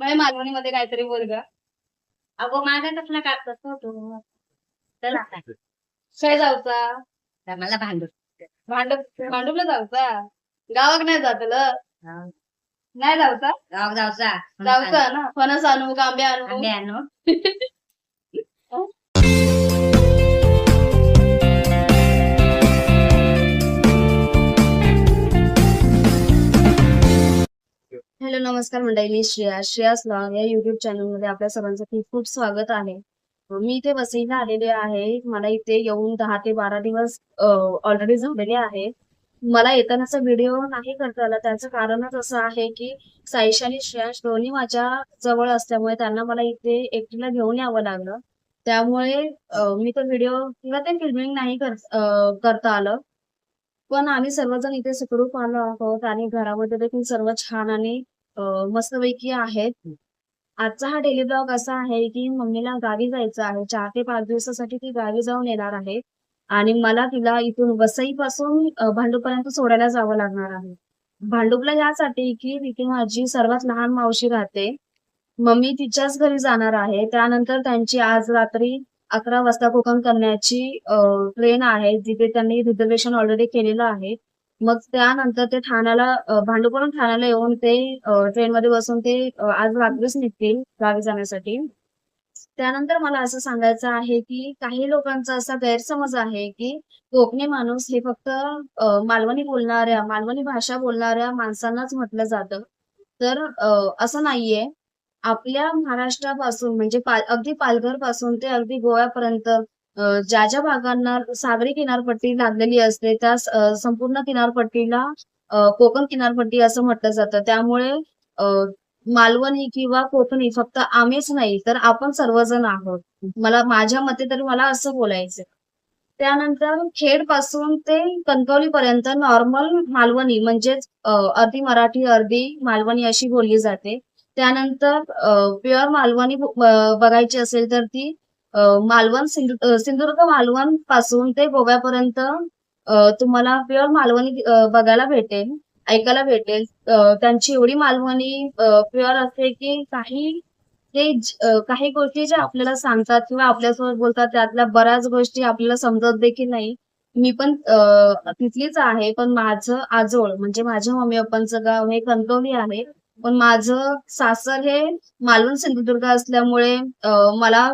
म्हणजे मालवणीमध्ये काहीतरी बोल ग. अगो माझा कसला कागद फोटो चल. काय जाऊचा. मला भांडू भांडूप भांडूपला जाऊचा? गावाक नाही जातलं नाही जाऊचा? गाव जाऊचा. जाऊचा ना. फणस आणू आंबे आणू. आणू. हॅलो नमस्कार मंडळी. मी श्रेया. श्रेयास लॉग या युट्यूब चॅनलमध्ये आपल्या सर्वांसाठी खूप स्वागत आहे. मी इथे वसईला आलेले आहे. मला इथे येऊन दहा ते बारा दिवस ऑलरेडी झालेले आहे. मला येतानाचा व्हिडिओ नाही करता आला. त्याचं कारणच असं आहे की साईश आणि श्रेयाश दोन्ही माझ्या जवळ असल्यामुळे त्यांना मला इथे एकटीला घेऊन यावं लागलं. त्यामुळे मी तो व्हिडिओ किंवा ते फिल्मिंग नाही कर करता आलं. पण आम्ही सर्वजण इथे सुखरूप आलो आहोत आणि घरामध्ये देखील सर्व छान आणि मस्तपैकी आहेत. आजचा हा डेली ब्लॉग असा आहे की मम्मीला गावी जायचं आहे. चार ते पाच दिवसासाठी ती गावी जाऊन येणार आहे. आणि मला तिला इथून वसईपासून अं, सोडायला जावं लागणार आहे. भांडूपला यासाठी की तिथे माझी सर्वात लहान मावशी राहते. मम्मी तिच्याच घरी जाणार आहे. त्यानंतर त्यांची आज रात्री अकरा वाजता कोकण करण्याची ट्रेन आहे. जिथे त्यांनी रिझर्वेशन ऑलरेडी केलेलं आहे. मग त्यानंतर ते ठाण्याला भांडुपवरून ठाण्याला येऊन ते ट्रेनमध्ये बसून ते आज रात्रीच निघतील गावी जाण्यासाठी. त्यानंतर मला असं सांगायचं आहे की काही लोकांचा असा गैरसमज आहे की कोकणी माणूस हे फक्त मालवणी बोलणाऱ्या मालवणी भाषा बोलणाऱ्या माणसांनाच म्हटलं जातं. तर असं नाहीये. आपल्या महाराष्ट्रापासून म्हणजे पा- अगदी पालघरपासून ते अगदी गोव्यापर्यंत ज्या ज्या भागांना सागरी किनारपट्टी लागलेली असते त्या संपूर्ण किनारपट्टीला कोकण किनारपट्टी असं म्हटलं जातं. त्यामुळे मालवणी किंवा कोकणी फक्त आम्हीच नाही तर आपण सर्वजण आहोत. मला माझ्या मते तरी मला असं बोलायचं त्यानंतर खेडपासून ते कणकवली पर्यंत नॉर्मल मालवणी म्हणजेच अर्धी मराठी अर्धी मालवणी अशी बोलली जाते. त्यानंतर प्युअर मालवणी बघायची असेल तर ती मालवण सिंधुदुर्ग मालवणपासून ते गोव्यापर्यंत तुम्हाला प्युअर मालवणी बघायला भेटेल ऐकायला भेटेल. त्यांची एवढी मालवणी प्युअर असते की काही ते काही गोष्टी ज्या आपल्याला सांगतात किंवा आपल्यासोबत बोलतात त्यातल्या बऱ्याच गोष्टी आपल्याला समजत देखील नाही. मी पण तिथलीच आहे पण माझं आजोळ म्हणजे माझ्या मम्मी पप्पांचं गाव हे कणकवली आहे. पण माझं सासर हे मालवण सिंधुदुर्ग असल्यामुळे मला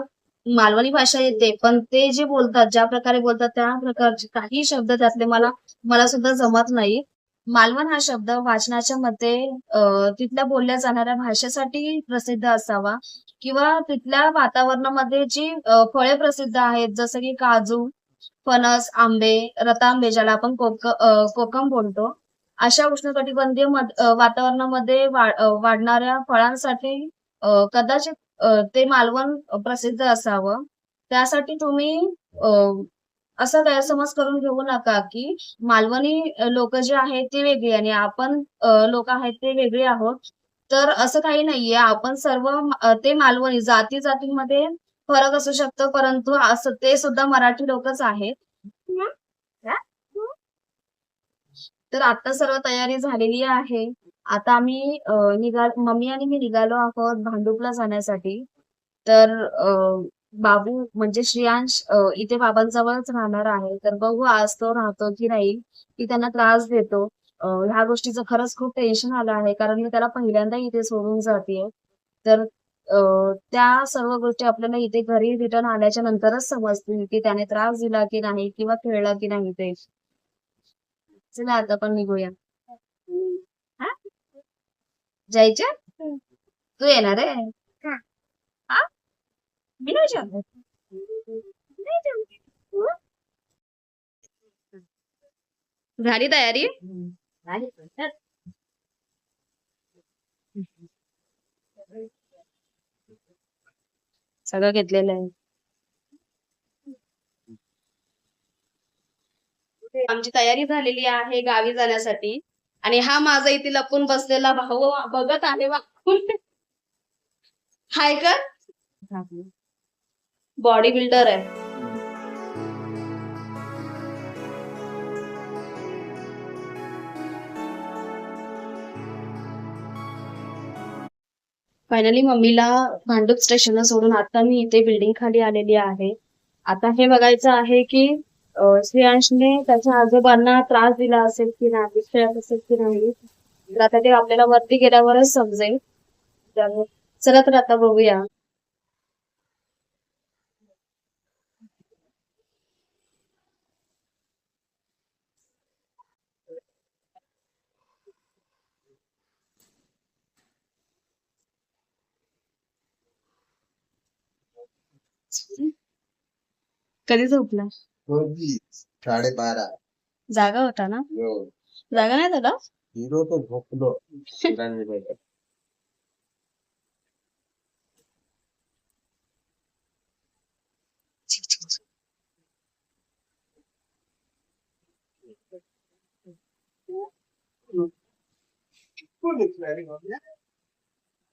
मालवणी भाषा येते. पण ते जे बोलतात ज्या प्रकारे बोलतात त्या प्रकारचे काही शब्द त्यातले मला मला सुद्धा जमत नाही. मालवण हा शब्द वाचनाच्या मते तिथल्या बोलल्या जाणाऱ्या भाषेसाठी प्रसिद्ध असावा किंवा तिथल्या वातावरणामध्ये जी फळे प्रसिद्ध आहेत जसं की काजू फणस आंबे रतांबे ज्याला आपण कोक कोकम बोलतो अशा उष्णकटिबंधीय वातावरणामध्ये वाढणाऱ्या फळांसाठी कदाचित ते मालवण प्रसिद्ध असावं. त्यासाठी तुम्ही असा गैरसमज करून घेऊ नका की मालवणी लोक जे आहेत ते वेगळी आणि आपण लोक आहेत ते वेगळे आहोत. तर असं काही नाहीये. आपण सर्व ते मालवणी जाती जातींमध्ये फरक असू शकतो परंतु असं ते सुद्धा मराठी लोकच आहेत. तर आता सर्व तयारी झालेली आहे. आता आम्ही निघाल निघा मम्मी आणि मी निघालो आहोत भांडुपला जाण्यासाठी. तर बाबू म्हणजे श्रेयांश इथे बाबांजवळच राहणार आहे. तर बघू आज तो राहतो की नाही की त्यांना त्रास देतो. ह्या गोष्टीचं खरंच खूप टेन्शन आलं आहे कारण मी त्याला पहिल्यांदा इथे सोडून जाते तर त्या सर्व गोष्टी आपल्याला इथे घरी रिटर्न आल्याच्या नंतरच समजतील की त्याने त्रास दिला की नाही किंवा खेळला की नाही ते. चला आता पण निघूया. जायचं तू येणार आहे? हा. मी नाही. झाली तयारी. सगळं घेतलेलं आहे. आमची तयारी झालेली आहे गावी जाण्यासाठी. आणि हा माझा इथे लपून बसलेला भाऊ बघत आहे वाकून. हाय का? बॉडी बिल्डर आहे. फायनली मम्मीला भांडूप स्टेशनला सोडून आता मी इथे बिल्डिंग खाली आलेली आहे. आता हे बघायचं आहे की श्रेयांशने त्याच्या आजोबांना त्रास दिला असेल की नाही खेळत असेल की नाही तर आता ते आपल्याला वरती गेल्यावरच समजेल. चला तर आता बघूया. कधी झोपला? साडेबारा. जागा होता ना? हो. जागा नाही झाला हिरो तो झोपलो.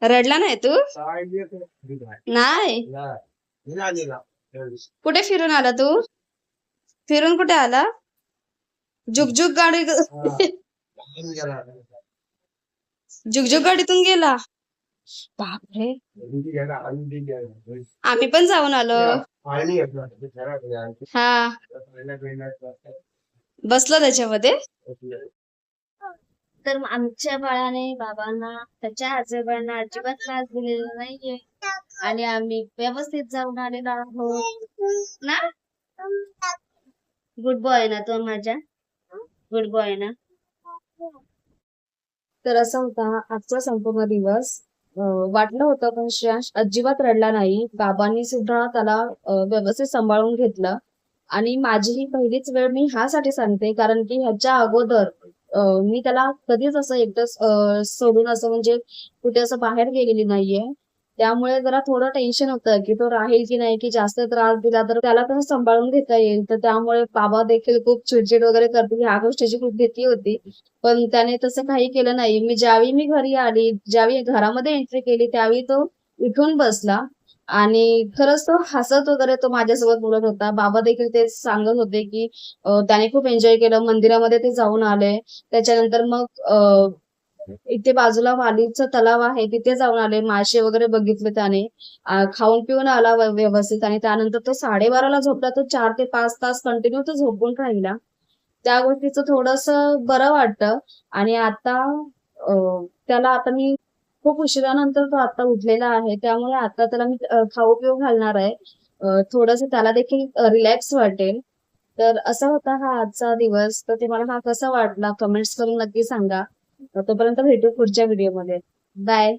रडला नाही तू? नाही? नाही. कुठे फिरून आला तू? फिरून कुठे आला जुगजुग गाडी गेला. जुगजुग गाडीतून गेला बापरे. आम्ही पण जाऊन आलो. हा बसलो त्याच्यामध्ये. तर आमच्या बाळाने बाबांना त्याच्या आजोबांना अजिबात त्रास दिलेला नाहीये आणि आम्ही व्यवस्थित जाऊन आलेलो आहोत ना गुड बॉय ना तो माझ्या? गुड बॉय ना? तर असा होता आजचा संपूर्ण दिवस. वाटलं होतं पण श्रेयांश अजिबात रडला नाही. बाबांनी सुद्धा त्याला व्यवस्थित सांभाळून घेतलं. आणि माझी ही पहिलीच वेळ मी ह्यासाठी सांगते कारण की ह्याच्या अगोदर मी त्याला कधीच असं एकदा सोडून असं म्हणजे कुठे असं बाहेर गेलेली नाहीये. त्यामुळे जरा थोडं टेन्शन होतं की तो राहील की नाही की जास्त त्रास दिला तर त्याला कसं सांभाळून घेता येईल. तर त्यामुळे बाबा देखील खूप चिडचिड वगैरे करतील. ह्या गोष्टीची खूप भीती होती. पण त्याने तसं काही केलं नाही. मी ज्यावेळी मी घरी आली ज्यावेळी घरामध्ये एंट्री केली त्यावेळी तो उठून बसला. आणि खरंच तो हसत वगैरे तो माझ्यासोबत बोलत होता. बाबा देखील ते सांगत होते की त्याने खूप एन्जॉय केलं. मंदिरामध्ये ते जाऊन आले. त्याच्यानंतर मग इथे बाजूला वालीचा तलाव आहे तिथे जाऊन आले. मासे वगैरे बघितले त्याने. खाऊन पिऊन आला व्यवस्थित आणि त्यानंतर तो साडेबाराला झोपला. तो चार ते पाच तास कंटिन्यू तो झोपून राहिला. त्या गोष्टीचं थोडस बरं वाटतं. आणि आता त्याला आता मी खूप उशिरानंतर तो आता उठलेला आहे. त्यामुळे आता त्याला मी खाऊ पिऊ घालणार आहे. थोडस त्याला देखील रिलॅक्स वाटेल. तर असा होता हा आजचा दिवस. तर ते मला हा कसा वाटला? कमेंट्स करून नक्की सांगा. तोपर्यंत भेटू पुढच्या व्हिडिओमध्ये बाय